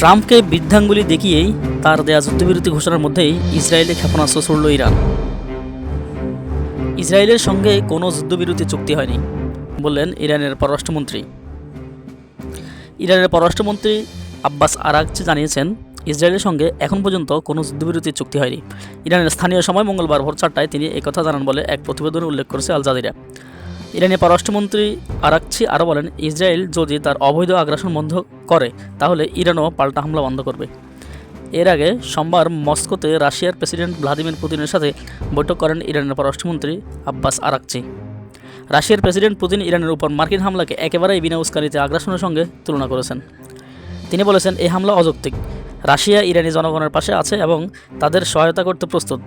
ট্রাম্পকে বৃদ্ধাঙ্গুলি দেখিয়েই তার দেয়া যুদ্ধবিরতি ঘোষণার মধ্যেই ইসরায়েলে ক্ষেপণাস্ত্র ছুড়ল ইরান। ইসরায়েলের সঙ্গে কোনো যুদ্ধবিরতি চুক্তি হয়নি, বললেন ইরানের পররাষ্ট্রমন্ত্রী। ইরানের পররাষ্ট্রমন্ত্রী আব্বাস আরাকচি জানিয়েছেন, ইসরায়েলের সঙ্গে এখন পর্যন্ত কোনো যুদ্ধবিরতি চুক্তি হয়নি। ইরানের স্থানীয় সময় মঙ্গলবার ভোর চারটায় তিনি একথা জানান বলে এক প্রতিবেদনে উল্লেখ করেছে আল জাজিরা। ইরানের পররাষ্ট্রমন্ত্রী আরাকচি আরও বলেন, ইসরায়েল যদি তার অবৈধ আগ্রাসন বন্ধ করে, তাহলে ইরানও পাল্টা হামলা বন্ধ করবে। এর আগে সোমবার মস্কোতে রাশিয়ার প্রেসিডেন্ট ভ্লাদিমির পুতিনের সাথে বৈঠক করেন ইরানের পররাষ্ট্রমন্ত্রী আব্বাস আরাকচি। রাশিয়ার প্রেসিডেন্ট পুতিন ইরানের উপর মার্কিন হামলাকে একেবারেই বিনা উস্কানিতে আগ্রাসনের সঙ্গে তুলনা করেছেন। তিনি বলেছেন এই হামলা অযৌক্তিক। রাশিয়া ইরানি জনগণের পাশে আছে এবং তাদের সহায়তা করতে প্রস্তুত।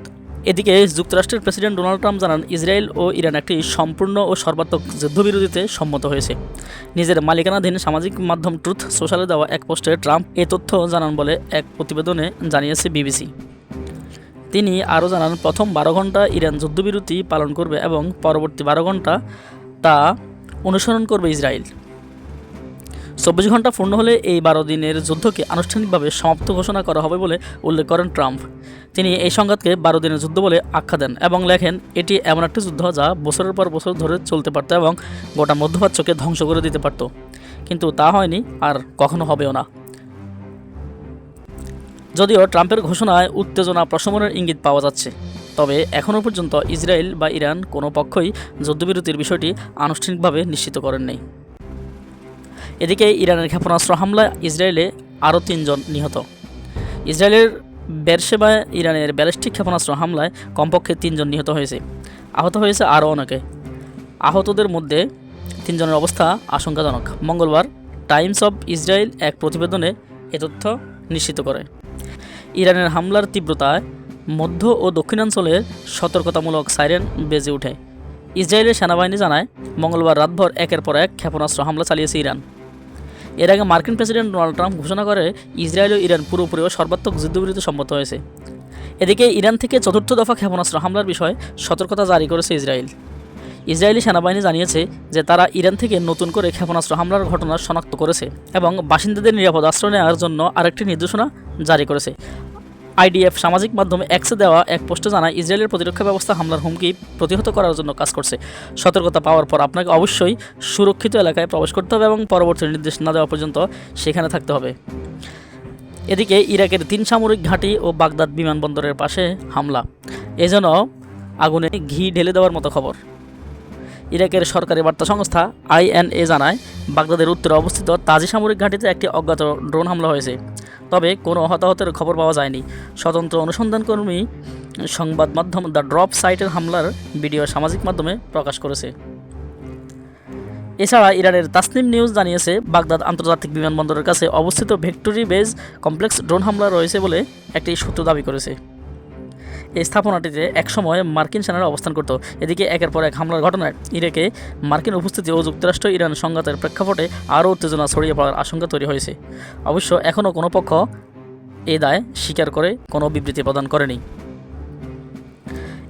এদিকে যুক্তরাষ্ট্রের প্রেসিডেন্ট ডোনাল্ড ট্রাম্প জানান, ইসরায়েল ও ইরান একটি সম্পূর্ণ ও সর্বাত্মক যুদ্ধবিরতিতে সম্মত হয়েছে। নিজের মালিকানাধীন সামাজিক মাধ্যম ট্রুথ সোশ্যালে দেওয়া এক পোস্টে ট্রাম্প এ তথ্য জানান বলে এক প্রতিবেদনে জানিয়েছে বিবিসি। তিনি আরও জানান, প্রথম বারো ঘণ্টা ইরান যুদ্ধবিরতি পালন করবে এবং পরবর্তী বারো ঘণ্টা তা অনুসরণ করবে ইসরায়েল। চব্বিশ ঘণ্টা পূর্ণ হলে এই বারো দিনের যুদ্ধকে আনুষ্ঠানিকভাবে সমাপ্ত ঘোষণা করা হবে বলে উল্লেখ করেন ট্রাম্প। তিনি এই সংঘাতকে বারো দিনের যুদ্ধ বলে আখ্যা দেন এবং লেখেন, এটি এমন একটি যুদ্ধ যা বছরের পর বছর ধরে চলতে পারত এবং গোটা মধ্যপ্রাচ্যকে ধ্বংস করে দিতে পারত। কিন্তু তা হয়নি আর কখনো হবেও না। যদিও ট্রাম্পের ঘোষণায় উত্তেজনা প্রশমনের ইঙ্গিত পাওয়া যাচ্ছে, তবে এখনও পর্যন্ত ইসরায়েল বা ইরান কোনো পক্ষই যুদ্ধবিরতির বিষয়টি আনুষ্ঠানিকভাবে নিশ্চিত করেন নাই এদিকে ইরানের ক্ষেপণাস্ত্র হামলায় ইসরায়েলে আরও তিনজন নিহত। ইসরায়েলের বেরসেবায় ইরানের ব্যালিস্টিক ক্ষেপণাস্ত্র হামলায় কমপক্ষে তিনজন নিহত হয়েছে। আহত হয়েছে আরও অনেকে। আহতদের মধ্যে তিনজনের অবস্থা আশঙ্কাজনক। মঙ্গলবার টাইমস অব ইসরায়েল এক প্রতিবেদনে এ তথ্য নিশ্চিত করে। ইরানের হামলার তীব্রতায় মধ্য ও দক্ষিণাঞ্চলের সতর্কতামূলক সাইরেন বেজে ওঠে। ইসরায়েলের সেনাবাহিনী জানায়, মঙ্গলবার রাতভর একের পর এক ক্ষেপণাস্ত্র হামলা চালিয়েছে ইরান। এর আগে মার্কিন প্রেসিডেন্ট ডোনাল্ড ট্রাম্প ঘোষণা করে ইসরায়েল ও ইরান পুরোপুরি ও সর্বাত্মক যুদ্ধবিরতি সম্মত হয়েছে। এদিকে ইরান থেকে চতুর্থ দফা ক্ষেপণাস্ত্র হামলার বিষয়ে সতর্কতা জারি করেছে ইসরায়েল। ইসরায়েলি সেনাবাহিনী জানিয়েছে যে তারা ইরান থেকে নতুন করে ক্ষেপণাস্ত্র হামলার ঘটনা শনাক্ত করেছে এবং বাসিন্দাদের নিরাপদ আশ্রয় নেওয়ার জন্য আরেকটি নির্দেশনা জারি করেছে। আইডিএফ সামাজিক মাধ্যমে এক্সে দেওয়া এক পোস্টে জানায়, ইসরায়েলের প্রতিরক্ষা ব্যবস্থা হামলার হুমকি প্রতিহত করার জন্য কাজ করছে। সতর্কতা পাওয়ার পর আপনাকে অবশ্যই সুরক্ষিত এলাকায় প্রবেশ করতে হবে এবং পরবর্তী নির্দেশ না দেওয়া পর্যন্ত সেখানে থাকতে হবে। এদিকে ইরাকের তিন সামরিক ঘাঁটি ও বাগদাদ বিমানবন্দরের পাশে হামলা। এজন্য আগুনে ঘি ঢেলে দেওয়ার মতো খবর। ইরাকের সরকারি বার্তা সংস্থা আইএনএ জানায়, বাগদাদের উত্তরে অবস্থিত তাজি সামরিক ঘাঁটিতে একটি অজ্ঞাত ড্রোন হামলা হয়েছে। তবে কোনো হতাহতের খবর পাওয়া যায়নি। স্বতন্ত্র অনুসন্ধানকর্মী সংবাদ মাধ্যম দ্য ড্রপ সাইটের হামলার ভিডিও সামাজিক মাধ্যমে প্রকাশ করেছে। এছাড়া ইরানের তাসনিম নিউজ জানিয়েছে, বাগদাদ আন্তর্জাতিক বিমানবন্দরের কাছে অবস্থিত ভিক্টোরি বেজ কমপ্লেক্স ড্রোন হামলা রয়েছে বলে একটি সূত্র দাবি করেছে। এই স্থাপনাটিতে একসময় মার্কিন সেনারা অবস্থান করত। এদিকে একের পর এক হামলার ঘটনায় ইরাকে মার্কিন উপস্থিতি ও যুক্তরাষ্ট্র ইরান সংঘাতের প্রেক্ষাপটে আরও উত্তেজনা ছড়িয়ে পড়ার আশঙ্কা তৈরি হয়েছে। অবশ্য এখনও কোনো পক্ষ এ দায় স্বীকার করে কোনো বিবৃতি প্রদান করেনি।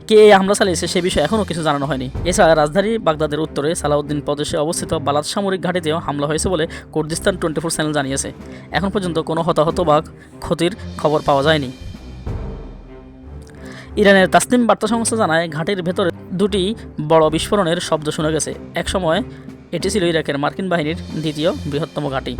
কে এই হামলা চালিয়েছে সে বিষয়ে এখনও কিছু জানানো হয়নি। এছাড়া রাজধানী বাগদাদের উত্তরে সালাউদ্দিন প্রদেশে অবস্থিত বালাদ সামরিক ঘাঁটিতেও হামলা হয়েছে বলে কুর্দিস্তান টোয়েন্টি ফোর চ্যানেল জানিয়েছে। এখন পর্যন্ত কোনো হতাহত বা ক্ষতির খবর পাওয়া যায়নি। ইরানের তাসনিম বার্তা সংস্থা জানায়, ঘাটির ভেতরে দুটি বড় বিস্ফোরণের শব্দ শোনা গেছে। একসময় এটি ছিল ইরাকের মার্কিন বাহিনীর দ্বিতীয় বৃহত্তম ঘাঁটি।